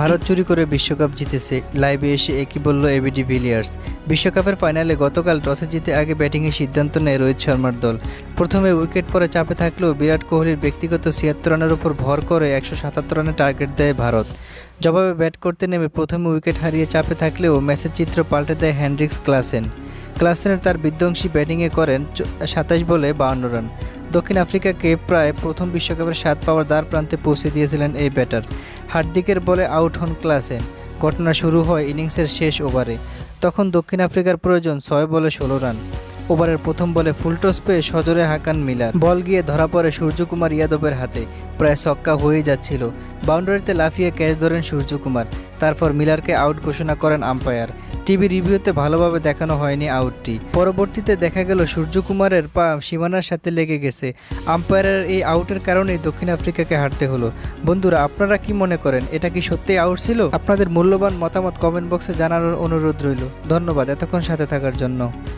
ভারত চুরি করে বিশ্বকাপ জিতেছে। লাইভে এসে একই বলল এবিডি ভিলিয়ার্স বিশ্বকাপের ফাইনালে গতকাল টসে জিতে আগে ব্যাটিংয়ের সিদ্ধান্ত নেয় রোহিত শর্মার দল। প্রথমে উইকেট পরে চাপে থাকলেও বিরাট কোহলির ব্যক্তিগত ছিয়াত্তর রানের উপর ভর করে একশো সাতাত্তর রানের টার্গেট দেয় ভারত। জবাবে ব্যাট করতে নেমে প্রথমে উইকেট হারিয়ে চাপে থাকলেও ম্যাচের চিত্র পাল্টে দেয় হ্যান্ড্রিক্স ক্লাসেন ক্লাসেনের তার বিধ্বংসী ব্যাটিংয়ে করেন সাতাশ বলে বাউন্ন রান। দক্ষিণ আফ্রিকাকে প্রায় প্রথম বিশ্বকাপের স্বাদ পাওয়ার দ্বার প্রান্তে পৌঁছে দিয়েছিলেন এই ব্যাটার। হার্দিকের বলে আউট হন ক্লাসেন ঘটনা শুরু হয় ইনিংসের শেষ ওভারে। তখন দক্ষিণ আফ্রিকার প্রয়োজন ছয় বলে ষোলো রান। ওভারের প্রথম বলে ফুলটস পেয়ে সজোরে হাঁকান মিলার। বল গিয়ে ধরা পড়ে সূর্যকুমার ইয়াদবের হাতে। প্রায় ছক্কা হয়ে যাচ্ছিল। বাউন্ডারিতে লাফিয়ে ক্যাচ ধরেন সূর্যকুমার। তারপর মিলারকে আউট ঘোষণা করেন আম্পায়ার। টিভি রিভিউতে ভালোভাবে দেখানো হয়নি আউটটি। পরবর্তীতে দেখা গেল সূর্যকুমারের পা সীমানার সাথে লেগে গেছে। আম্পায়ারের এই আউটের কারণেই দক্ষিণ আফ্রিকাকে হারতে হলো। বন্ধুরা, আপনারা কি মনে করেন? এটা কি সত্যিই আউট ছিল? আপনাদের মূল্যবান মতামত কমেন্ট বক্সে জানানোর অনুরোধ রইল। ধন্যবাদ এতক্ষণ সাথে থাকার জন্য।